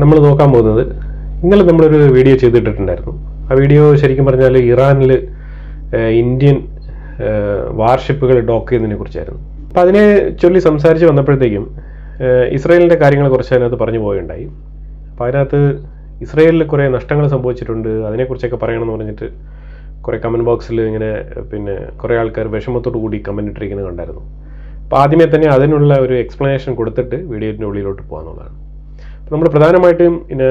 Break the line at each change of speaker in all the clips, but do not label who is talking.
നമ്മൾ നോക്കാൻ പോകുന്നത് ഇന്നലെ നമ്മളൊരു വീഡിയോ ചെയ്തിട്ടിട്ടുണ്ടായിരുന്നു. ആ വീഡിയോ ശരിക്കും പറഞ്ഞാൽ ഇറാനിൽ ഇന്ത്യൻ വാർഷിപ്പുകൾ ഡോക്ക് ചെയ്യുന്നതിനെ കുറിച്ചായിരുന്നു. അപ്പം അതിനെ ചൊല്ലി സംസാരിച്ച് വന്നപ്പോഴത്തേക്കും ഇസ്രയേലിന്റെ കാര്യങ്ങളെ കുറച്ച് അതിനകത്ത് പറഞ്ഞു പോയുണ്ടായി അപ്പം അതിനകത്ത് ഇസ്രയേലിൽ കുറേ നഷ്ടങ്ങൾ സംഭവിച്ചിട്ടുണ്ട്. അതിനെക്കുറിച്ചൊക്കെ പറയണമെന്ന് പറഞ്ഞിട്ട് കുറേ കമന്റ് ബോക്സിൽ ഇങ്ങനെ പിന്നെ കുറേ ആൾക്കാർ വിഷമത്തോടു കൂടി കമന്റ് ഇട്ടിരിക്കുന്നത് കണ്ടായിരുന്നു. അപ്പോൾ ആദ്യമേ തന്നെ അതിനുള്ള ഒരു എക്സ്പ്ലനേഷൻ കൊടുത്തിട്ട് വീഡിയോന്റെ ഉള്ളിലോട്ട് പോകാന്നുള്ളതാണ്. അപ്പോൾ നമ്മൾ പ്രധാനമായിട്ടും പിന്നെ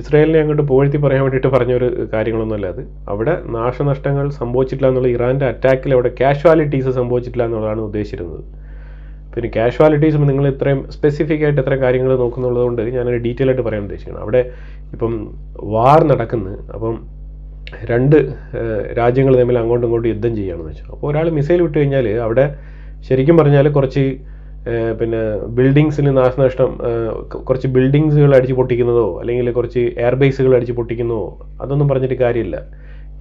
ഇസ്രായേലിനെ അങ്ങോട്ട് പുകഴ്ത്തി പറയാൻ വേണ്ടിയിട്ട് പറഞ്ഞൊരു കാര്യങ്ങളൊന്നുമല്ല അത്. അവിടെ നാശനഷ്ടങ്ങൾ സംഭവിച്ചിട്ടില്ല എന്നുള്ള ഇറാന്റെ അറ്റാക്കിൽ അവിടെ കാഷ്വാലിറ്റീസ് സംഭവിച്ചിട്ടില്ല എന്നുള്ളതാണ് ഉദ്ദേശിച്ചിരുന്നത്. പിന്നെ കാഷ്വാലിറ്റീസ് നിങ്ങൾ ഇത്രയും സ്പെസിഫിക് ആയിട്ട് എത്ര കാര്യങ്ങൾ നോക്കുന്നുള്ളത് കൊണ്ട് ഞാനൊരു ഡീറ്റെയിൽ ആയിട്ട് പറയാൻ ഉദ്ദേശിക്കണം അവിടെ ഇപ്പം വാർ നടക്കുന്നു. അപ്പം രണ്ട് രാജ്യങ്ങൾ തമ്മിൽ അങ്ങോട്ടും ഇങ്ങോട്ടും യുദ്ധം ചെയ്യുകയാണെന്ന് വെച്ചാൽ. അപ്പോൾ ഒരാൾ മിസൈൽ വിട്ട് കഴിഞ്ഞാൽ അവിടെ ശരിക്കും പറഞ്ഞാൽ കുറച്ച് പിന്നെ ബിൽഡിങ്സിന് നാശനഷ്ടം കുറച്ച് ബിൽഡിങ്സുകൾ അടിച്ച് പൊട്ടിക്കുന്നതോ അല്ലെങ്കിൽ കുറച്ച് എയർബേസുകൾ അടിച്ച് പൊട്ടിക്കുന്നതോ അതൊന്നും പറഞ്ഞിട്ട് കാര്യമില്ല.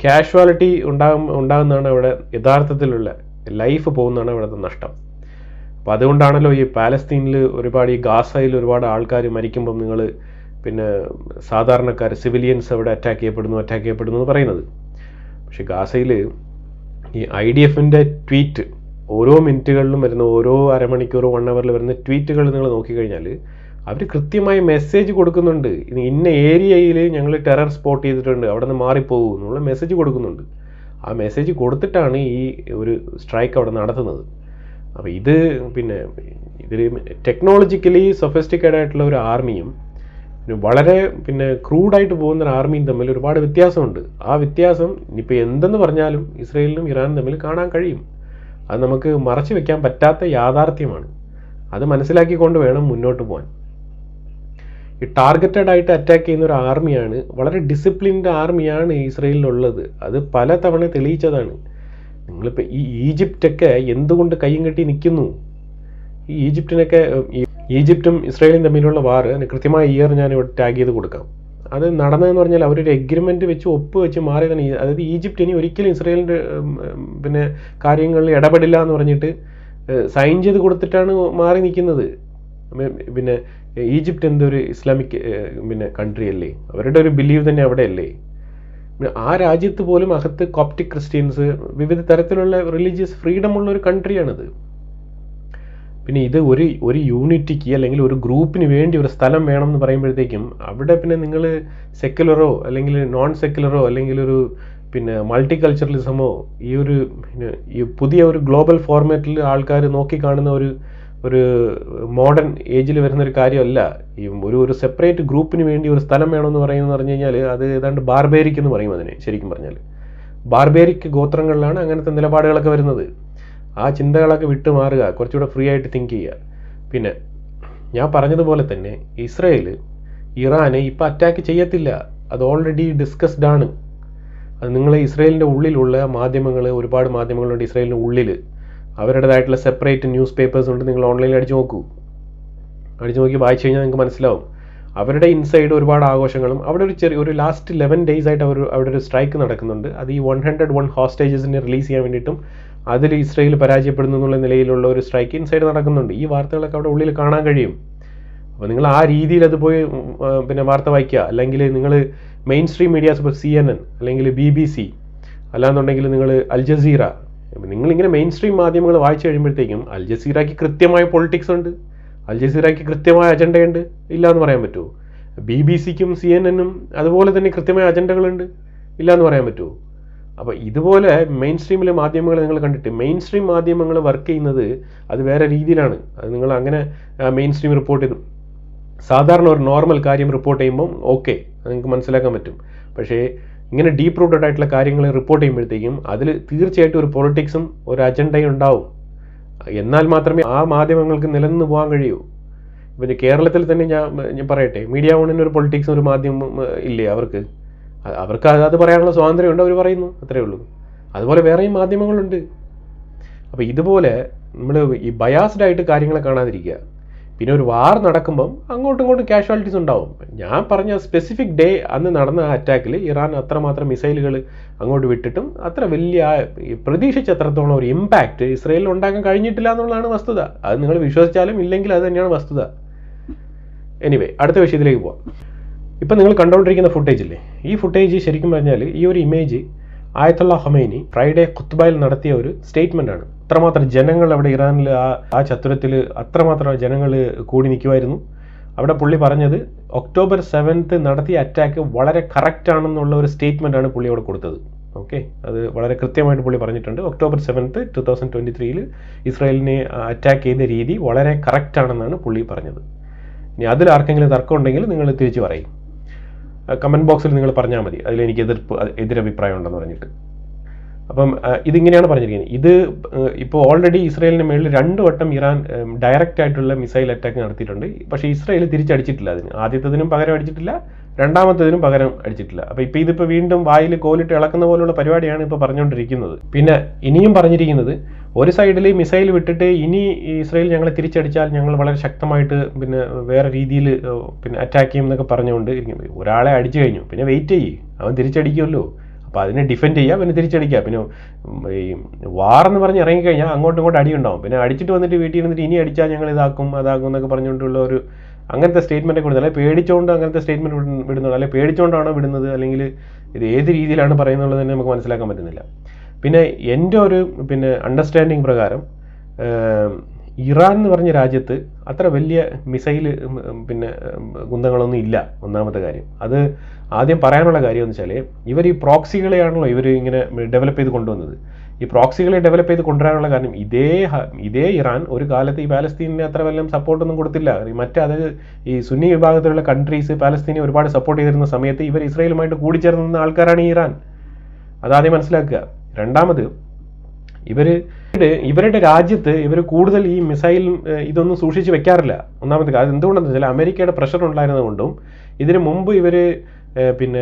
കാഷ്വാലിറ്റി ഉണ്ടാകും ഉണ്ടാകുന്നതാണ് അവിടെ യഥാർത്ഥത്തിലുള്ള ലൈഫ് പോകുന്നതാണ് അവിടുത്തെ നഷ്ടം. അപ്പം അതുകൊണ്ടാണല്ലോ ഈ പാലസ്തീനിൽ ഒരുപാട് ഈ ഗാസയിൽ ഒരുപാട് ആൾക്കാർ മരിക്കുമ്പം നിങ്ങൾ പിന്നെ സാധാരണക്കാർ സിവിലിയൻസ് അവിടെ അറ്റാക്ക് ചെയ്യപ്പെടുന്നു അറ്റാക്ക് ചെയ്യപ്പെടുന്നു എന്ന് പറയുന്നത്. പക്ഷേ ഗാസയിൽ ഈ ഐ ഡി എഫിന്റെ ട്വീറ്റ് ഓരോ മിനിറ്റുകളിലും വരുന്ന ഓരോ അരമണിക്കൂറും വൺ അവറിൽ വരുന്ന ട്വീറ്റുകൾ നിങ്ങൾ നോക്കിക്കഴിഞ്ഞാൽ അവർ കൃത്യമായി മെസ്സേജ് കൊടുക്കുന്നുണ്ട്. ഇന്ന ഏരിയയിൽ ഞങ്ങൾ ടെറർ സ്പോട്ട് ചെയ്തിട്ടുണ്ട് അവിടെ നിന്ന് മാറിപ്പോകും എന്നുള്ള മെസ്സേജ് കൊടുക്കുന്നുണ്ട്. ആ മെസ്സേജ് കൊടുത്തിട്ടാണ് ഈ ഒരു സ്ട്രൈക്ക് അവിടെ നടത്തുന്നത്. അപ്പോൾ ഇത് പിന്നെ ഇതിൽ ടെക്നോളജിക്കലി സൊഫിസ്റ്റിക്കേഡ് ആയിട്ടുള്ള ഒരു ആർമിയും പിന്നെ വളരെ പിന്നെ ക്രൂഡായിട്ട് പോകുന്ന ഒരു ആർമിയും തമ്മിൽ ഒരുപാട് വ്യത്യാസമുണ്ട്. ആ വ്യത്യാസം ഇനിയിപ്പോൾ എന്തെന്ന് പറഞ്ഞാലും ഇസ്രയേലിനും ഇറാനും തമ്മിൽ കാണാൻ കഴിയും. അത് നമുക്ക് മറച്ചു വെക്കാൻ പറ്റാത്ത യാഥാർത്ഥ്യമാണ്. അത് മനസ്സിലാക്കിക്കൊണ്ട് വേണം മുന്നോട്ട് പോകാൻ ഈ ടാർഗറ്റഡ് ആയിട്ട് അറ്റാക്ക് ചെയ്യുന്ന ഒരു ആർമിയാണ് വളരെ ഡിസിപ്ലിൻഡ് ആർമിയാണ് ഇസ്രയേലിലുള്ളത്. അത് പല തവണ തെളിയിച്ചതാണ്. നിങ്ങളിപ്പോൾ ഈ ഈജിപ്റ്റൊക്കെ എന്തുകൊണ്ട് കയ്യും കെട്ടി നിൽക്കുന്നു? ഈ ഈജിപ്തിനൊക്കെ ഇസ്രയേലും ഈ ഈജിപ്തും ഇസ്രായേലും തമ്മിലുള്ള വാർ കൃത്യമായ ഇയർ ഞാൻ ഇവിടെ ടാഗ് ചെയ്ത് കൊടുക്കാം. അത് നടന്നതെന്ന് പറഞ്ഞാൽ അവരൊരു എഗ്രിമെന്റ് വെച്ച് ഒപ്പ് വെച്ച് മാറിയതാണ്. അതായത് ഈജിപ്റ്റ് ഇനി ഒരിക്കലും ഉം, പിന്നെ കാര്യങ്ങളിൽ ഇടപെടില്ല എന്ന് പറഞ്ഞിട്ട് സൈൻ ചെയ്ത് കൊടുത്തിട്ടാണ് മാറി നിൽക്കുന്നത്. പിന്നെ ഈജിപ്റ്റ് എന്തൊരു ഇസ്ലാമിക് പിന്നെ കൺട്രി അല്ലേ? അവരുടെ ഒരു ബിലീവ് തന്നെ അവിടെ അല്ലേ ആ രാജ്യത്ത് പോലും അകത്ത് കോപ്റ്റിക് ക്രിസ്ത്യൻസ് വിവിധ തരത്തിലുള്ള റിലീജിയസ് ഫ്രീഡം ഉള്ള ഒരു കൺട്രിയാണിത് പിന്നെ ഇത് ഒരു ഒരു യൂണിറ്റിക്ക് അല്ലെങ്കിൽ ഒരു ഗ്രൂപ്പിന് വേണ്ടി ഒരു സ്ഥലം വേണം എന്ന് പറയുമ്പോഴത്തേക്കും അവിടെ പിന്നെ നിങ്ങൾ സെക്യുലറോ അല്ലെങ്കിൽ നോൺ സെക്യുലറോ അല്ലെങ്കിൽ ഒരു പിന്നെ മൾട്ടി കൾച്ചറലിസമോ ഈ ഒരു ഈ പുതിയ ഒരു ഗ്ലോബൽ ഫോർമാറ്റിൽ ആൾക്കാർ നോക്കി കാണുന്ന ഒരു ഒരു മോഡേൺ ഏജിൽ വരുന്ന ഒരു കാര്യമല്ല. ഈ ഒരു ഒരു സെപ്പറേറ്റ് ഗ്രൂപ്പിന് വേണ്ടി ഒരു സ്ഥലം വേണമെന്ന് പറയുന്നത് പറഞ്ഞു കഴിഞ്ഞാൽ അത് ഏതാണ്ട് ബാർബേരിക് എന്ന് പറയും അതിനെ ശരിക്കും പറഞ്ഞാൽ ബാർബേരിക് ഗോത്രങ്ങളിലാണ് അങ്ങനത്തെ നിലപാടുകളൊക്കെ വരുന്നത്. ആ ചിന്തകളൊക്കെ വിട്ടു മാറുക കുറച്ചുകൂടെ ഫ്രീ ആയിട്ട് തിങ്ക് ചെയ്യുക. പിന്നെ ഞാൻ പറഞ്ഞതുപോലെ തന്നെ ഇസ്രയേൽ ഇറാനെ ഇപ്പം അറ്റാക്ക് ചെയ്യത്തില്ല. അത് ഓൾറെഡി ഡിസ്കസ്ഡ് ആണ്. അത് നിങ്ങൾ ഇസ്രയേലിന്റെ ഉള്ളിലുള്ള മാധ്യമങ്ങൾ ഒരുപാട് മാധ്യമങ്ങളുണ്ട് ഇസ്രയേലിന്റെ ഉള്ളിൽ അവരുടേതായിട്ടുള്ള സെപ്പറേറ്റ് ന്യൂസ് പേപ്പേഴ്സ് ഉണ്ട് നിങ്ങൾ ഓൺലൈനിൽ അടിച്ചു നോക്കൂ. അടിച്ചു നോക്കി വായിച്ചു കഴിഞ്ഞാൽ നിങ്ങൾക്ക് മനസ്സിലാവും. അവരുടെ ഇൻസൈഡ് ഒരുപാട് ആഘോഷങ്ങളും അവിടെ ഒരു ചെറിയ ഒരു ലാസ്റ്റ് ലെവൻ ഡേയ്സ് ആയിട്ട് അവർ അവിടെ ഒരു സ്ട്രൈക്ക് നടക്കുന്നുണ്ട്. അത് ഈ വൺ ഹൺഡ്രഡ് വൺ ഹോസ്റ്റേജസിനെ റിലീസ് ചെയ്യാൻ വേണ്ടിയിട്ടും അതിൽ ഇസ്രയേൽ പരാജയപ്പെടുന്നു എന്നുള്ള നിലയിലുള്ള ഒരു സ്ട്രൈക്ക് ഇൻസൈഡ് നടക്കുന്നുണ്ട്. ഈ വാർത്തകളൊക്കെ അവിടെ ഉള്ളിൽ കാണാൻ കഴിയും. അപ്പോൾ നിങ്ങൾ ആ രീതിയിൽ അത് പോയി പിന്നെ വാർത്ത വായിക്കുക. അല്ലെങ്കിൽ നിങ്ങൾ മെയിൻ സ്ട്രീം മീഡിയാസ് ഇപ്പോൾ സി എൻ എൻ അല്ലെങ്കിൽ ബി ബി സി അല്ലാന്നുണ്ടെങ്കിൽ നിങ്ങൾ അൽ ജസീറ നിങ്ങളിങ്ങനെ മെയിൻ സ്ട്രീം മാധ്യമങ്ങൾ വായിച്ചു കഴിയുമ്പോഴത്തേക്കും അൽ ജസീറയ്ക്ക് കൃത്യമായ പൊളിറ്റിക്സ് ഉണ്ട്. അൽ ജസീറയ്ക്ക് കൃത്യമായ അജണ്ടയുണ്ട് ഇല്ല എന്ന് പറയാൻ പറ്റുമോ? ബി ബി സിക്കും സി എൻ എന്നും അതുപോലെ തന്നെ കൃത്യമായ അജണ്ടകളുണ്ട് ഇല്ല എന്ന് പറയാൻ പറ്റുമോ? അപ്പോൾ ഇതുപോലെ മെയിൻ സ്ട്രീമിലെ മാധ്യമങ്ങൾ നിങ്ങൾ കണ്ടിട്ട് മെയിൻ സ്ട്രീം മാധ്യമങ്ങൾ വർക്ക് ചെയ്യുന്നത് അത് വേറെ രീതിയിലാണ്. അത് നിങ്ങൾ അങ്ങനെ മെയിൻ സ്ട്രീം റിപ്പോർട്ട് ചെയ്തു. സാധാരണ ഒരു നോർമൽ കാര്യം റിപ്പോർട്ട് ചെയ്യുമ്പം ഓക്കെ നിങ്ങൾക്ക് മനസ്സിലാക്കാൻ പറ്റും. പക്ഷേ ഇങ്ങനെ ഡീപ്പ് റൂട്ടഡ് ആയിട്ടുള്ള കാര്യങ്ങൾ റിപ്പോർട്ട് ചെയ്യുമ്പോഴത്തേക്കും അതിൽ തീർച്ചയായിട്ടും ഒരു പൊളിറ്റിക്സും ഒരു അജണ്ടയും ഉണ്ടാവും. എന്നാൽ മാത്രമേ ആ മാധ്യമങ്ങൾക്ക് നിലനിന്ന് പോകാൻ കഴിയൂ. പിന്നെ കേരളത്തിൽ തന്നെ ഞാൻ ഞാൻ പറയട്ടെ മീഡിയ ഓണിന് ഒരു പൊളിറ്റിക്സും ഒരു മാധ്യമം ഇല്ലേ അവർക്ക്? അവർക്ക് അത് പറയാനുള്ള സ്വാതന്ത്ര്യമുണ്ട് അവർ പറയുന്നു. അത്രേ ഉള്ളൂ. അതുപോലെ വേറെയും മാധ്യമങ്ങളുണ്ട്. അപ്പോൾ ഇതുപോലെ നമ്മൾ ഈ ബയാസ്ഡ് ആയിട്ട് കാര്യങ്ങളെ കാണാതിരിക്കുക. പിന്നെ ഒരു വാർ നടക്കുമ്പം അങ്ങോട്ടും ഇങ്ങോട്ടും കാഷ്വാലിറ്റീസ് ഉണ്ടാവും. ഞാൻ പറഞ്ഞ സ്പെസിഫിക് ഡേ അന്ന് നടന്ന അറ്റാക്കിൽ ഇറാൻ അത്രമാത്രം മിസൈലുകൾ അങ്ങോട്ട് വിട്ടിട്ടും അത്ര വലിയ ആ ഈ പ്രതീക്ഷിച്ച അത്രത്തോളം ഒരു ഇമ്പാക്റ്റ് ഇസ്രയേലിൽ ഉണ്ടാക്കാൻ കഴിഞ്ഞിട്ടില്ല എന്നുള്ളതാണ് വസ്തുത. അത് നിങ്ങൾ വിശ്വസിച്ചാലും ഇല്ലെങ്കിൽ അത് തന്നെയാണ് വസ്തുത. എനിവേ അടുത്ത വിഷയത്തിലേക്ക് പോവാം. ഇപ്പം നിങ്ങൾ കണ്ടുകൊണ്ടിരിക്കുന്ന ഫുട്ടേജ് ഇല്ലേ? ഈ ഫുട്ടേജ് ശരിക്കും പറഞ്ഞാൽ ഈ ഒരു ഇമേജ് ആയത്തുള്ള ഹൊമൈനി ഫ്രൈഡേ ഖുത്ബയിൽ നടത്തിയ ഒരു സ്റ്റേറ്റ്മെന്റ് ആണ്. അത്രമാത്രം ജനങ്ങൾ അവിടെ ഇറാനിൽ ആ ആ ചത്തുരത്തിൽ അത്രമാത്രം ജനങ്ങൾ കൂടി നിൽക്കുമായിരുന്നു. അവിടെ പുള്ളി പറഞ്ഞത് ഒക്ടോബർ സെവൻത്ത് നടത്തിയ അറ്റാക്ക് വളരെ കറക്റ്റ് ആണെന്നുള്ള ഒരു സ്റ്റേറ്റ്മെന്റ് ആണ് പുള്ളി അവിടെ കൊടുത്തത്. ഓക്കെ അത് വളരെ കൃത്യമായിട്ട് പുള്ളി പറഞ്ഞിട്ടുണ്ട്. October seventh two thousand twenty ത്രീയിൽ ഇസ്രായേലിനെ അറ്റാക്ക് ചെയ്ത രീതി വളരെ കറക്റ്റ് ആണെന്നാണ് പുള്ളി പറഞ്ഞത്. ഇനി അതിൽ ആർക്കെങ്കിലും തർക്കമുണ്ടെങ്കിൽ നിങ്ങൾ തിരിച്ചു പറയും. കമന്റ് ബോക്സിൽ നിങ്ങൾ പറഞ്ഞാൽ മതി. അതിൽ എനിക്ക് എതിർപ്പ് എതിരഭിപ്രായം ഉണ്ടെന്ന് പറഞ്ഞിട്ട്. അപ്പം ഇതിങ്ങനെയാണ് പറഞ്ഞിരിക്കുന്നത്. ഇത് ഇപ്പോൾ ഓൾറെഡി ഇസ്രായേലിന് മേളിൽ രണ്ട് വട്ടം ഇറാൻ ഡയറക്റ്റ് ആയിട്ടുള്ള മിസൈൽ അറ്റാക്ക് നടത്തിയിട്ടുണ്ട്. പക്ഷേ ഇസ്രായേൽ തിരിച്ചടിച്ചിട്ടില്ല അതിന്. ആദ്യത്തതിനും പകരം അടിച്ചിട്ടില്ല. രണ്ടാമത്തതിനും പകരം അടിച്ചിട്ടില്ല. അപ്പോൾ ഇപ്പോൾ ഇതിപ്പോ വീണ്ടും വായിൽ കോലിട്ട് ഇളക്കുന്ന പോലുള്ള പരിപാടിയാണ് ഇപ്പോൾ പറഞ്ഞുകൊണ്ടിരിക്കുന്നത്. പിന്നെ ഇനിയും പറഞ്ഞിരിക്കുന്നത് ഒരു സൈഡിൽ മിസൈൽ വിട്ടിട്ട് ഇനി ഇസ്രയേൽ ഇസ്രായേൽ ഞങ്ങളെ തിരിച്ചടിച്ചാൽ ഞങ്ങൾ വളരെ ശക്തമായിട്ട് പിന്നെ വേറെ രീതിയിൽ പിന്നെ അറ്റാക്ക് ചെയ്യും എന്നൊക്കെ പറഞ്ഞുകൊണ്ട് ഇരിക്കുന്നത്. ഒരാളെ അടിച്ചു കഴിഞ്ഞു. പിന്നെ വെയിറ്റ് ചെയ്യ്. അവൻ തിരിച്ചടിക്കുമല്ലോ. അപ്പോൾ അതിനെ ഡിഫെൻഡ് ചെയ്യുക പിന്നെ തിരിച്ചടിക്കുക പിന്നെ ഈ വാർ എന്ന് പറഞ്ഞ് ഇറങ്ങിക്കഴിഞ്ഞാൽ അങ്ങോട്ടും ഇങ്ങോട്ടും അടി ഉണ്ടാവും പിന്നെ അടിച്ചിട്ട് വന്നിട്ട് വീട്ടിൽ ഇരുന്നിട്ട് ഇനി അടിച്ചാൽ ഞങ്ങൾ ഇതാക്കും അതാക്കും എന്നൊക്കെ പറഞ്ഞുകൊണ്ടുള്ള ഒരു അങ്ങനത്തെ സ്റ്റേറ്റ്മെന്റ് ഒക്കെ വിടുന്നത് അല്ലെങ്കിൽ പേടിച്ചുകൊണ്ട് അങ്ങനത്തെ സ്റ്റേറ്റ്മെന്റ് വിടുന്നത് അല്ലെങ്കിൽ പേടിച്ചുകൊണ്ടാണോ വിടുന്നത്? അല്ലെങ്കിൽ ഇത് ഏത് രീതിയിലാണ് പറയുന്നുള്ളത് തന്നെ നമുക്ക് മനസ്സിലാക്കാൻ പറ്റുന്നില്ല. പിന്നെ എന്റെ ഒരു പിന്നെ അണ്ടർസ്റ്റാൻഡിങ് പ്രകാരം ഇറാൻ എന്ന് പറഞ്ഞ രാജ്യത്ത് അത്ര വലിയ മിസൈൽ പിന്നെ കുന്തങ്ങളൊന്നും ഇല്ല. ഒന്നാമത്തെ കാര്യം. അത് ആദ്യം പറയാനുള്ള കാര്യം എന്ന് വെച്ചാൽ ഇവർ ഈ പ്രോക്സികളെയാണല്ലോ ഇവർ ഇങ്ങനെ ഡെവലപ്പ് ചെയ്ത് കൊണ്ടുവന്നത്. ഈ പ്രോക്സികളെ ഡെവലപ്പ് ചെയ്ത് കൊണ്ടുവരാനുള്ള കാരണം ഇതേ ഇതേ ഇറാൻ ഒരു കാലത്ത് ഈ പാലസ്തീനെ അത്ര വല്ലതും സപ്പോർട്ടൊന്നും കൊടുത്തില്ല. മറ്റേ അതായത് ഈ സുന്നി വിഭാഗത്തിലുള്ള കൺട്രീസ് പാലസ്തീനെ ഒരുപാട് സപ്പോർട്ട് ചെയ്തിരുന്ന സമയത്ത് ഇവർ ഇസ്രയേലുമായിട്ട് കൂടിച്ചേർന്ന ആൾക്കാരാണ് ഇറാൻ. അതാദ്യം മനസ്സിലാക്കുക. രണ്ടാമത് ഇവർ ഇവരുടെ രാജ്യത്ത് ഇവർ കൂടുതൽ ഈ മിസൈൽ ഇതൊന്നും സൂക്ഷിച്ച് വെക്കാറില്ല. ഒന്നാമത്തെ കാര്യം എന്തുകൊണ്ടെന്ന് വെച്ചാൽ അമേരിക്കയുടെ പ്രഷർ ഉണ്ടായിരുന്നതുകൊണ്ടും ഇതിനു മുമ്പ് ഇവർ പിന്നെ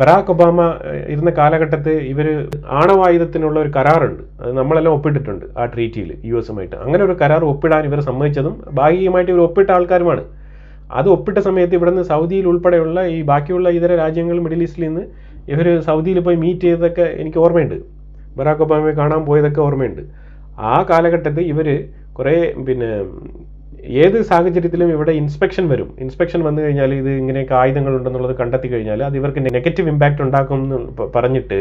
ബറാക്ക് ഒബാമ ഇരുന്ന കാലഘട്ടത്തിൽ ഇവർ ആണവായുധത്തിനുള്ള ഒരു കരാറുണ്ട്. അത് നമ്മളെല്ലാം ഒപ്പിട്ടിട്ടുണ്ട് ആ ട്രീറ്റിയിൽ യു എസുമായിട്ട്. അങ്ങനെ ഒരു കരാർ ഒപ്പിടാൻ ഇവർ സമ്മതിച്ചതും ഭാഗികമായിട്ട് ഇവർ ഒപ്പിട്ട ആൾക്കാരുമാണ്. അത് ഒപ്പിട്ട സമയത്ത് ഇവിടുന്ന് സൗദിയിൽ ഉൾപ്പെടെയുള്ള ഈ ബാക്കിയുള്ള ഇതര രാജ്യങ്ങൾ മിഡിൽ ഈസ്റ്റിൽ നിന്ന് ഇവർ സൗദിയിൽ പോയി മീറ്റ് ചെയ്തതൊക്കെ എനിക്ക് ഓർമ്മയുണ്ട്. ബറാക്ക് ഒബാമയെ കാണാൻ പോയതൊക്കെ ഓർമ്മയുണ്ട്. ആ കാലഘട്ടത്തിൽ ഇവർ കുറേ പിന്നെ ഏത് സാഹചര്യത്തിലും ഇവിടെ ഇൻസ്പെക്ഷൻ വരും. ഇൻസ്പെക്ഷൻ വന്നു കഴിഞ്ഞാൽ ഇത് ഇങ്ങനെയൊക്കെ ആയുധങ്ങൾ ഉണ്ടെന്നുള്ളത് കണ്ടെത്തി കഴിഞ്ഞാൽ അത് ഇവർക്ക് നെഗറ്റീവ് ഇമ്പാക്റ്റ് ഉണ്ടാക്കും എന്ന് പറഞ്ഞിട്ട്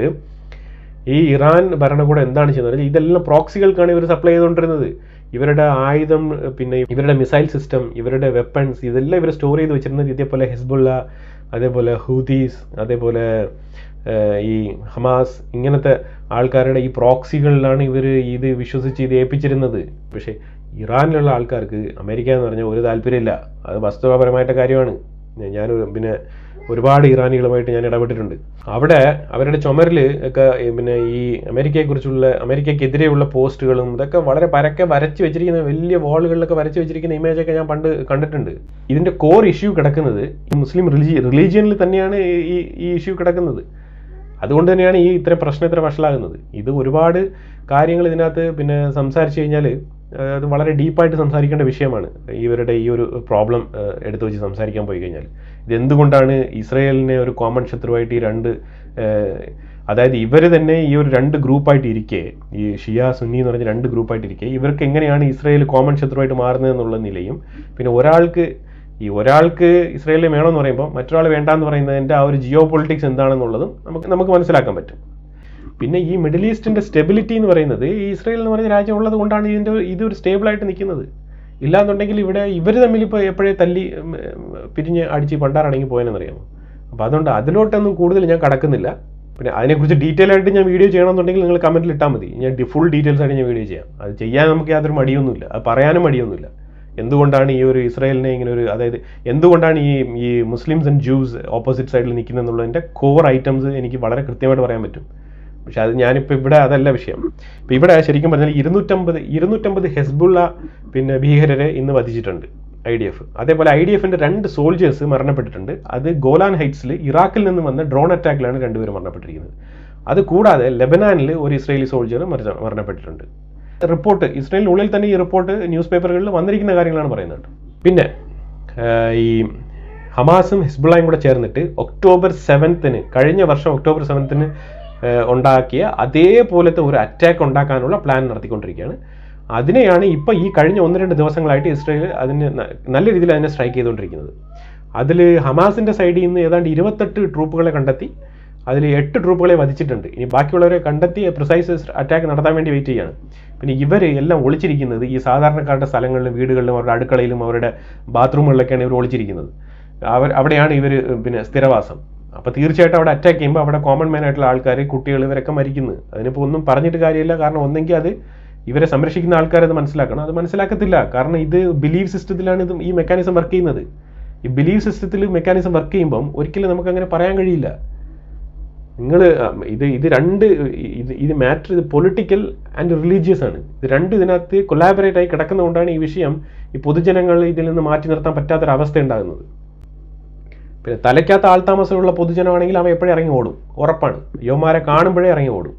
ഈ ഇറാൻ ഭരണകൂടം എന്താണ് ചെയ്യുന്നത്? ഇതെല്ലാം പ്രോക്സികൾക്കാണ് ഇവർ സപ്ലൈ ചെയ്തുകൊണ്ടിരുന്നത്. ഇവരുടെ ആയുധം പിന്നെ ഇവരുടെ മിസൈൽ സിസ്റ്റം ഇവരുടെ വെപ്പൺസ് ഇതെല്ലാം ഇവർ സ്റ്റോർ ചെയ്ത് വെച്ചിരുന്നത് ഇതേപോലെ ഹെസ്ബുള്ള അതേപോലെ ഹൂദീസ് അതേപോലെ ഈ ഹമാസ് ഇങ്ങനത്തെ ആൾക്കാരുടെ ഈ പ്രോക്സികളിലാണ് ഇവർ ഇത് വിശ്വസിച്ച് ഇത് ഏൽപ്പിച്ചിരുന്നത്. പക്ഷേ ഇറാനിലുള്ള ആൾക്കാർക്ക് അമേരിക്ക എന്ന് പറഞ്ഞാൽ ഒരു താല്പര്യമില്ല. അത് വസ്തുതാപരമായിട്ട് കാര്യമാണ്. ഞാൻ- പിന്നെ ഒരുപാട് ഇറാനികളുമായിട്ട് ഞാൻ ഇടപെട്ടിട്ടുണ്ട്. അവിടെ അവരുടെ ചുമരിൽ ഒക്കെ പിന്നെ ഈ അമേരിക്കയെക്കുറിച്ചുള്ള അമേരിക്കയ്ക്കെതിരെയുള്ള പോസ്റ്റുകളും ഇതൊക്കെ വളരെ പരക്കെ വരച്ച് വെച്ചിരിക്കുന്ന വലിയ വാളുകളിലൊക്കെ വരച്ച് വെച്ചിരിക്കുന്ന ഇമേജൊക്കെ ഞാൻ പണ്ട് കണ്ടിട്ടുണ്ട്. ഇതിന്റെ കോർ ഇഷ്യൂ കിടക്കുന്നത് മുസ്ലിം റിലീജി റിലീജിയനിൽ തന്നെയാണ് ഈ ഈ ഇഷ്യൂ കിടക്കുന്നത്. അതുകൊണ്ട് തന്നെയാണ് ഈ ഇത്ര പ്രശ്നം ഇത്ര വഷളാകുന്നത്. ഇത് ഒരുപാട് കാര്യങ്ങൾ ഇതിനകത്ത് പിന്നെ സംസാരിച്ചു കഴിഞ്ഞാൽ അത് വളരെ ഡീപ്പായിട്ട് സംസാരിക്കേണ്ട വിഷയമാണ്. ഇവരുടെ ഈ ഒരു പ്രോബ്ലം എടുത്തു വെച്ച് സംസാരിക്കാൻ പോയി കഴിഞ്ഞാൽ. ഇതെന്തുകൊണ്ടാണ് ഇസ്രയേലിനെ ഒരു കോമൺ ശത്രുവായിട്ട് ഈ രണ്ട് അതായത് ഇവർ തന്നെ ഈ ഒരു രണ്ട് ഗ്രൂപ്പായിട്ട് ഇരിക്കെ ഈ ഷിയ സുന്നി എന്ന് പറഞ്ഞ രണ്ട് ഗ്രൂപ്പായിട്ട് ഇരിക്കെ ഇവർക്ക് എങ്ങനെയാണ് ഇസ്രയേൽ കോമൺ ശത്രുവായിട്ട് മാറുന്നത് എന്നുള്ള നിലയും പിന്നെ ഒരാൾക്ക് ഈ ഒരാൾക്ക് ഇസ്രയേലിനെ വേണമെന്ന് പറയുമ്പോൾ മറ്റൊരാൾ വേണ്ടാന്ന് പറയുന്നതിന്റെ ആ ഒരു ജിയോ പൊളിറ്റിക്സ് എന്താണെന്നുള്ളതും നമുക്ക് നമുക്ക് മനസ്സിലാക്കാൻ പറ്റും. പിന്നെ ഈ മിഡിൽ ഈസ്റ്റിന്റെ സ്റ്റെബിലിറ്റി എന്ന് പറയുന്നത് ഈ ഇസ്രയേൽ എന്ന് പറയുന്ന രാജ്യം ഉള്ളത് കൊണ്ടാണ് ഇതിന്റെ ഇതൊരു സ്റ്റേബിൾ ആയിട്ട് നിൽക്കുന്നത്. ഇല്ലാന്നുണ്ടെങ്കിൽ ഇവിടെ ഇവർ തമ്മിൽ ഇപ്പോൾ എപ്പോഴേ തല്ലി പിരിഞ്ഞ് അടിച്ച് പണ്ടാറടങ്ങി പോയെന്നറിയാമോ? അപ്പോൾ അതുകൊണ്ട് അതിലോട്ടൊന്നും കൂടുതൽ ഞാൻ കടക്കുന്നില്ല. പിന്നെ അതിനെക്കുറിച്ച് ഡീറ്റെയിൽ ആയിട്ട് ഞാൻ വീഡിയോ ചെയ്യണമെന്നുണ്ടെങ്കിൽ നിങ്ങൾ കമന്റിൽ ഇട്ടാൽ മതി. ഞാൻ ഫുൾ ഡീറ്റെയിൽസ് ആയിട്ട് ഞാൻ വീഡിയോ ചെയ്യാം. അത് ചെയ്യാൻ നമുക്ക് യാതൊരു മടിയൊന്നുമില്ല. അത് പറയാനും മടിയൊന്നുമില്ല. എന്തുകൊണ്ടാണ് ഈ ഒരു ഇസ്രായേലിനെ ഇങ്ങനെ ഒരു അതായത് എന്തുകൊണ്ടാണ് ഈ ഈ മുസ്ലിംസ് ആൻഡ് ജൂസ് ഓപ്പോസിറ്റ് സൈഡിൽ നിൽക്കുന്നതെന്നുള്ളതിന്റെ കോർ ഐറ്റംസ് എനിക്ക് വളരെ കൃത്യമായിട്ട് പറയാൻ പറ്റും. പക്ഷെ അത് ഞാനിപ്പോൾ ഇവിടെ അതല്ല വിഷയം. ഇപ്പം ഇവിടെ ശരിക്കും പറഞ്ഞാൽ ഇരുന്നൂറ്റമ്പത് ഇരുന്നൂറ്റമ്പത് ഹെസ്ബുള്ള പിന്നെ ഭീകരരെ ഇന്ന് വധിച്ചിട്ടുണ്ട് ഐ ഡി എഫ്. അതേപോലെ ഐ ഡി എഫിന്റെ രണ്ട് സോൾജേഴ്സ് മരണപ്പെട്ടിട്ടുണ്ട്. അത് ഗോലാൻ ഹൈറ്റ്സിൽ ഇറാഖിൽ നിന്ന് വന്ന ഡ്രോൺ അറ്റാക്കിലാണ് രണ്ടുപേരും മരണപ്പെട്ടിരിക്കുന്നത്. അത് കൂടാതെ ലെബനാനിൽ ഒരു ഇസ്രയേലി സോൾജർ മരണപ്പെട്ടിട്ടുണ്ട്. റിപ്പോർട്ട് ഇസ്രയേലിനുള്ളിൽ തന്നെ ഈ റിപ്പോർട്ട് ന്യൂസ് പേപ്പറുകളിൽ വന്നിരിക്കുന്ന കാര്യങ്ങളാണ് പറയുന്നത്. പിന്നെ ഈ ഹമാസും ഹിസ്ബുള്ളയും കൂടെ ചേർന്നിട്ട് ഒക്ടോബർ സെവൻത്തിന് കഴിഞ്ഞ വർഷം ഒക്ടോബർ സെവൻത്തിന് ഉണ്ടാക്കിയ അതേപോലത്തെ ഒരു അറ്റാക്ക് ഉണ്ടാക്കാനുള്ള പ്ലാൻ നടത്തിക്കൊണ്ടിരിക്കുകയാണ്. അതിനെയാണ് ഇപ്പോൾ ഈ കഴിഞ്ഞ ഒന്ന് രണ്ട് ദിവസങ്ങളായിട്ട് ഇസ്രയേൽ അതിന് നല്ല രീതിയിൽ അതിനെ സ്ട്രൈക്ക് ചെയ്തുകൊണ്ടിരിക്കുന്നത്. അതിൽ ഹമാസിന്റെ സൈഡിൽ നിന്ന് ഏതാണ്ട് ഇരുപത്തെട്ട് ട്രൂപ്പുകളെ കണ്ടെത്തി. അതിൽ എട്ട് ട്രൂപ്പുകളെ വധിച്ചിട്ടുണ്ട്. ഇനി ബാക്കിയുള്ളവരെ കണ്ടെത്തി പ്രിസൈസ് അറ്റാക്ക് നടത്താൻ വേണ്ടി വെയിറ്റ് ചെയ്യുകയാണ് പിന്നെ ഇവർ എല്ലാം ഒളിച്ചിരിക്കുന്നത് ഈ സാധാരണക്കാരുടെ സ്ഥലങ്ങളിലും വീടുകളിലും അവരുടെ അടുക്കളയിലും അവരുടെ ബാത്റൂമുകളിലൊക്കെയാണ് ഇവർ ഒളിച്ചിരിക്കുന്നത്. അവർ അവിടെയാണ് ഇവർ പിന്നെ സ്ഥിരവാസം. അപ്പോൾ തീർച്ചയായിട്ടും അവിടെ അറ്റാക്ക് ചെയ്യുമ്പോൾ അവിടെ കോമൺ മാൻ ആയിട്ടുള്ള ആൾക്കാർ കുട്ടികൾ ഇവരൊക്കെ മരിക്കുന്നത് അതിനിപ്പോൾ ഒന്നും പറഞ്ഞിട്ട് കാര്യമില്ല. കാരണം ഒന്നെങ്കിൽ അത് ഇവരെ സംരക്ഷിക്കുന്ന ആൾക്കാർ അത് മനസ്സിലാക്കണം. അത് മനസ്സിലാക്കത്തില്ല. കാരണം ഇത് ബിലീവ് സിസ്റ്റത്തിലാണ് ഇത് ഈ മെക്കാനിസം വർക്ക് ചെയ്യുന്നത്. ഈ ബിലീവ് സിസ്റ്റത്തിൽ മെക്കാനിസം വർക്ക് ചെയ്യുമ്പം ഒരിക്കലും നമുക്ക് അങ്ങനെ പറയാൻ കഴിയില്ല. നിങ്ങൾ ഇത് ഇത് രണ്ട് ഇത് ഇത് മാറ്റർ ഇത് പൊളിറ്റിക്കൽ ആൻഡ് റിലീജിയസ് ആണ്. ഇത് രണ്ട് ഇതിനകത്ത് കൊലാബറേറ്റ് ആയി കിടക്കുന്നതുകൊണ്ടാണ് ഈ വിഷയം ഈ പൊതുജനങ്ങൾ ഇതിൽ നിന്ന് മാറ്റി നിർത്താൻ പറ്റാത്തൊരവസ്ഥ ഉണ്ടാകുന്നത്. പിന്നെ തലയ്ക്കകത്ത് ആൾതാമസമുള്ള പൊതുജനമാണെങ്കിൽ അവ എപ്പോഴും ഇറങ്ങി ഓടും. ഉറപ്പാണ്. യുവമാരെ കാണുമ്പോഴേ ഇറങ്ങി ഓടും.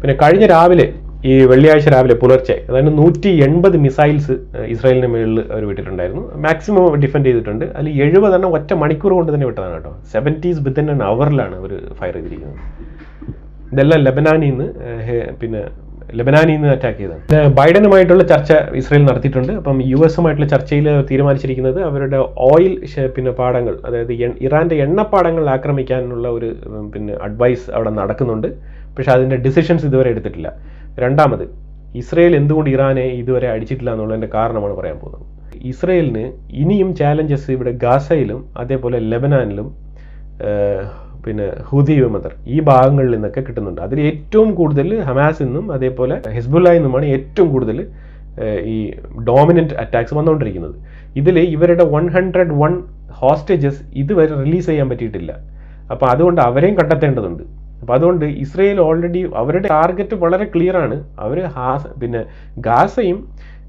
പിന്നെ കഴിഞ്ഞ രാവിലെ ഈ വെള്ളിയാഴ്ച രാവിലെ പുലർച്ചെ അതായത് നൂറ്റി എൺപത് മിസൈൽസ് ഇസ്രായേലിന് മുകളിൽ അവർ വിട്ടിട്ടുണ്ടായിരുന്നു. മാക്സിമം ഡിഫെൻഡ് ചെയ്തിട്ടുണ്ട്. അതിൽ എഴുപതെണ്ണം ഒറ്റ മണിക്കൂർ കൊണ്ട് തന്നെ വിട്ടതാണ് കേട്ടോ. സെവന്റീസ് വിത്തിൻ ആൻ അവറിലാണ് അവർ ഫയർ ചെയ്തിരിക്കുന്നത്. ഇതെല്ലാം ലെബനാനിൽ നിന്ന് പിന്നെ ലെബനാനിൽ നിന്ന് അറ്റാക്ക് ചെയ്തത്. ബൈഡനുമായിട്ടുള്ള ചർച്ച ഇസ്രയേൽ നടത്തിയിട്ടുണ്ട്. അപ്പം യു എസുമായിട്ടുള്ള ചർച്ചയിൽ തീരുമാനിച്ചിരിക്കുന്നത് അവരുടെ ഓയിൽ പിന്നെ പാടങ്ങൾ അതായത് ഇറാന്റെ എണ്ണപ്പാടങ്ങൾ ആക്രമിക്കാനുള്ള ഒരു പിന്നെ അഡ്വൈസ് അവിടെ നടക്കുന്നുണ്ട്. പക്ഷെ അതിന്റെ ഡിസിഷൻസ് ഇതുവരെ എടുത്തിട്ടില്ല. രണ്ടാമത് ഇസ്രയേൽ എന്തുകൊണ്ട് ഇറാനെ ഇതുവരെ അടിച്ചിട്ടില്ല എന്നുള്ളതിന്റെ കാരണമാണ് പറയാൻ പോകുന്നത്. ഇസ്രയേലിന് ഇനിയും ചാലഞ്ചസ് ഇവിടെ ഗാസയിലും അതേപോലെ ലെബനാനിലും പിന്നെ ഹുദി വിമതർ ഈ ഭാഗങ്ങളിൽ നിന്നൊക്കെ കിട്ടുന്നുണ്ട്. അതിൽ ഏറ്റവും കൂടുതൽ ഹമാസ് നിന്നും അതേപോലെ ഹിസ്ബുല്ല നിന്നുമാണ് ഏറ്റവും കൂടുതൽ ഈ ഡോമിനന്റ് അറ്റാക്സ് വന്നുകൊണ്ടിരിക്കുന്നത്. ഇതിൽ ഇവരുടെ വൺ ഹൺഡ്രഡ് വൺ ഹോസ്റ്റേജസ് ഇതുവരെ റിലീസ് ചെയ്യാൻ പറ്റിയിട്ടില്ല. അപ്പോൾ അതുകൊണ്ട് അവരെയും കണ്ടെത്തേണ്ടതുണ്ട്. അപ്പോൾ അതുകൊണ്ട് ഇസ്രയേൽ ഓൾറെഡി അവരുടെ ടാർഗറ്റ് വളരെ ക്ലിയർ ആണ്. അവർ ഹാസ് പിന്നെ ഗാസയും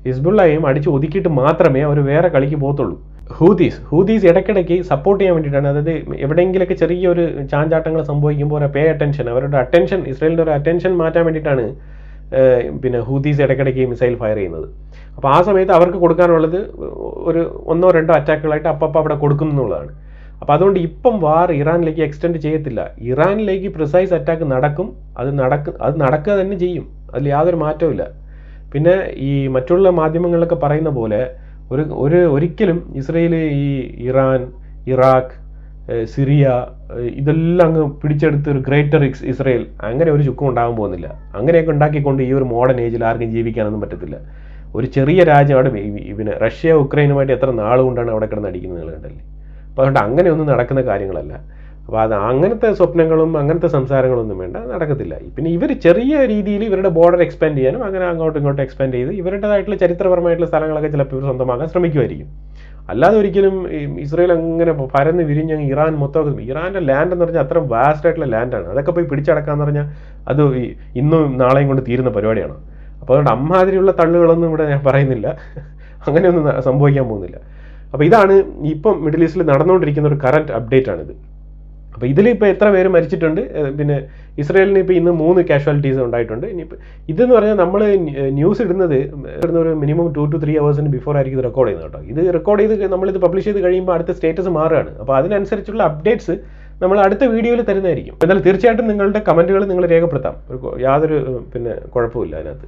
ഹിസ്ബുള്ളയും അടിച്ച് ഒതുക്കിയിട്ട് മാത്രമേ അവർ വേറെ കളിക്ക് പോകത്തുള്ളൂ. ഹൂതീസ് ഹൂതീസ് ഇടയ്ക്കിടയ്ക്ക് സപ്പോർട്ട് ചെയ്യാൻ വേണ്ടിയിട്ടാണ്. അതായത് എവിടെയെങ്കിലൊക്കെ ചെറിയൊരു ചാഞ്ചാട്ടങ്ങൾ സംഭവിക്കുമ്പോൾ പേ അറ്റൻഷൻ അവരുടെ അറ്റൻഷൻ ഇസ്രയേലിന്റെ ഒരു അറ്റൻഷൻ മാറ്റാൻ വേണ്ടിയിട്ടാണ് പിന്നെ ഹൂതീസ് ഇടയ്ക്കിടയ്ക്ക് മിസൈൽ ഫയർ ചെയ്യുന്നത്. അപ്പോൾ ആ സമയത്ത് അവർക്ക് കൊടുക്കാനുള്ളത് ഒരു ഒന്നോ രണ്ടോ അറ്റാക്കുകളായിട്ട് അപ്പപ്പോൾ അവിടെ കൊടുക്കുന്നു എന്നുള്ളതാണ്. അപ്പോൾ അതുകൊണ്ട് ഇപ്പം വാർ ഇറാനിലേക്ക് എക്സ്റ്റെൻഡ് ചെയ്യത്തില്ല. ഇറാനിലേക്ക് പ്രിസൈസ് അറ്റാക്ക് നടക്കും. അത് നടക്ക് അത് നടക്കുക തന്നെ ചെയ്യും. അതിൽ യാതൊരു മാറ്റവും പിന്നെ ഈ മറ്റുള്ള മാധ്യമങ്ങളിലൊക്കെ പറയുന്ന പോലെ ഒരു ഒരു ഒരിക്കലും ഇസ്രയേൽ ഈ ഇറാൻ ഇറാഖ് സിറിയ ഇതെല്ലാം അങ്ങ് പിടിച്ചെടുത്ത് ഒരു ഗ്രേറ്റർ ഇസ്രയേൽ അങ്ങനെ ഒരു ചുക്കും ഉണ്ടാകാൻ പോകുന്നില്ല. അങ്ങനെയൊക്കെ ഉണ്ടാക്കിക്കൊണ്ട് ഈ ഒരു മോഡേൺ ഏജിൽ ആർക്കും ജീവിക്കാനൊന്നും പറ്റത്തില്ല. ഒരു ചെറിയ രാജ്യമാണ് പിന്നെ റഷ്യ ഉക്രൈനുമായിട്ട് എത്ര നാളുകൊണ്ടാണ് അവിടെ കിടന്ന് അടിക്കുന്നത് നിങ്ങൾ കണ്ടല്ലേ? അപ്പോൾ അതുകൊണ്ട് അങ്ങനെയൊന്നും നടക്കുന്ന കാര്യങ്ങളല്ല. അപ്പോൾ അത് അങ്ങനത്തെ സ്വപ്നങ്ങളും അങ്ങനത്തെ സംസാരങ്ങളൊന്നും വേണ്ട നടക്കത്തില്ല. പിന്നെ ഇവർ ചെറിയ രീതിയിൽ ഇവരുടെ ബോർഡർ എക്സ്പാൻഡ് ചെയ്യാനും അങ്ങനെ അങ്ങോട്ടും ഇങ്ങോട്ടും എക്സ്പാൻഡ് ചെയ്ത് ഇവരുടേതായിട്ടുള്ള ചരിത്രപരമായിട്ടുള്ള സ്ഥലങ്ങളൊക്കെ ചിലപ്പോൾ ഇവർ സ്വന്തമാക്കാൻ ശ്രമിക്കുമായിരിക്കും. അല്ലാതെ ഒരിക്കലും ഇസ്രയേൽ അങ്ങനെ പരന്ന് വിരിഞ്ഞ് ഇറാൻ മൊത്തം ഇറാന്റെ ലാൻഡ് എന്ന് പറഞ്ഞാൽ അത്ര വാസ്റ്റ് ആയിട്ടുള്ള ലാൻഡാണ് അതൊക്കെ പോയി പിടിച്ചടക്കാന്ന് പറഞ്ഞാൽ അത് ഇന്നും നാളെയും കൊണ്ട് തീരുന്ന പരിപാടിയാണ്. അപ്പോൾ അതുകൊണ്ട് അമ്മാതിരിയുള്ള തള്ളുകളൊന്നും ഇവിടെ ഞാൻ പറയുന്നില്ല. അങ്ങനെയൊന്നും സംഭവിക്കാൻ പോകുന്നില്ല. അപ്പോൾ ഇതാണ് ഇപ്പം മിഡിൽ ഈസ്റ്റിൽ നടന്നുകൊണ്ടിരിക്കുന്ന ഒരു കറന്റ് അപ്ഡേറ്റ് ആണിത്. അപ്പോൾ ഇതിൽ ഇപ്പോൾ എത്ര പേര് മരിച്ചിട്ടുണ്ട്? പിന്നെ ഇസ്രയേലിന് ഇപ്പോൾ ഇന്ന് മൂന്ന് കാഷ്വാലിറ്റീസ് ഉണ്ടായിട്ടുണ്ട്. ഇനിയിപ്പോൾ ഇതെന്ന് പറഞ്ഞാൽ നമ്മൾ ന്യൂസ് ഇടുന്നത് ഇടുന്ന ഒരു മിനിമം ടു ടു ത്രീ ഹവേഴ്സിന് ബിഫോർ ആയിരിക്കും ഇത് റെക്കോർഡ് ചെയ്യുന്നത് കേട്ടോ. ഇത് റെക്കോർഡ് ചെയ്ത് നമ്മളിത് പബ്ലിഷ് ചെയ്ത് കഴിയുമ്പോൾ അടുത്ത സ്റ്റേറ്റസ് മാറുകയാണ്. അപ്പോൾ അതിനനുസരിച്ചുള്ള അപ്ഡേറ്റ്സ് നമ്മൾ അടുത്ത വീഡിയോയിൽ തരുന്നതായിരിക്കും. എന്നാൽ തീർച്ചയായിട്ടും നിങ്ങളുടെ കമന്റുകൾ നിങ്ങൾ രേഖപ്പെടുത്താം. യാതൊരു പിന്നെ കുഴപ്പമില്ല അതിനകത്ത്.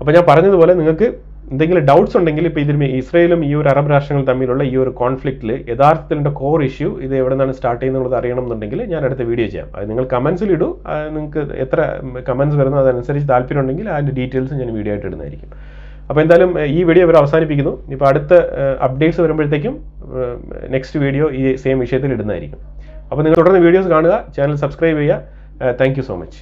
അപ്പോൾ ഞാൻ പറഞ്ഞതുപോലെ നിങ്ങൾക്ക് എന്തെങ്കിലും ഡൗട്ട്സ് ഉണ്ടെങ്കിൽ ഇപ്പോൾ ഇതിൽ ഇസ്രയേലും ഈ ഒരു അറബ് രാഷ്ട്രങ്ങൾ തമ്മിലുള്ള ഈ ഒരു കോൺഫ്ലിക്റ്റിൽ യഥാർത്ഥത്തിന്റെ കോർ ഇഷ്യൂ ഇത് എവിടെ നിന്നാണ് സ്റ്റാർട്ട് ചെയ്യുന്നത് അറിയണം എന്നുണ്ടെങ്കിൽ ഞാൻ അടുത്ത വീഡിയോ ചെയ്യാം. അത് നിങ്ങൾ കമൻസിൽ ഇടൂ. നിങ്ങൾക്ക് എത്ര കമൻസ് വരുന്നു അതനുസരിച്ച് താല്പര്യം ഉണ്ടെങ്കിൽ അതിന്റെ ഡീറ്റെയിൽസ് ഞാൻ വീഡിയോ ആയിട്ട് ഇടുന്നതായിരിക്കും. അപ്പോൾ എന്തായാലും ഈ വീഡിയോ ഇവർ അവസാനിപ്പിക്കുന്നു. ഇപ്പോൾ അടുത്ത അപ്ഡേറ്റ്സ് വരുമ്പോഴത്തേക്കും നെക്സ്റ്റ് വീഡിയോ ഈ സെയിം വിഷയത്തിൽ ഇടുന്നതായിരിക്കും. അപ്പോൾ നിങ്ങൾ തുടർന്ന് വീഡിയോസ് കാണുക ചാനൽ സബ്സ്ക്രൈബ് ചെയ്യുക. Thank so much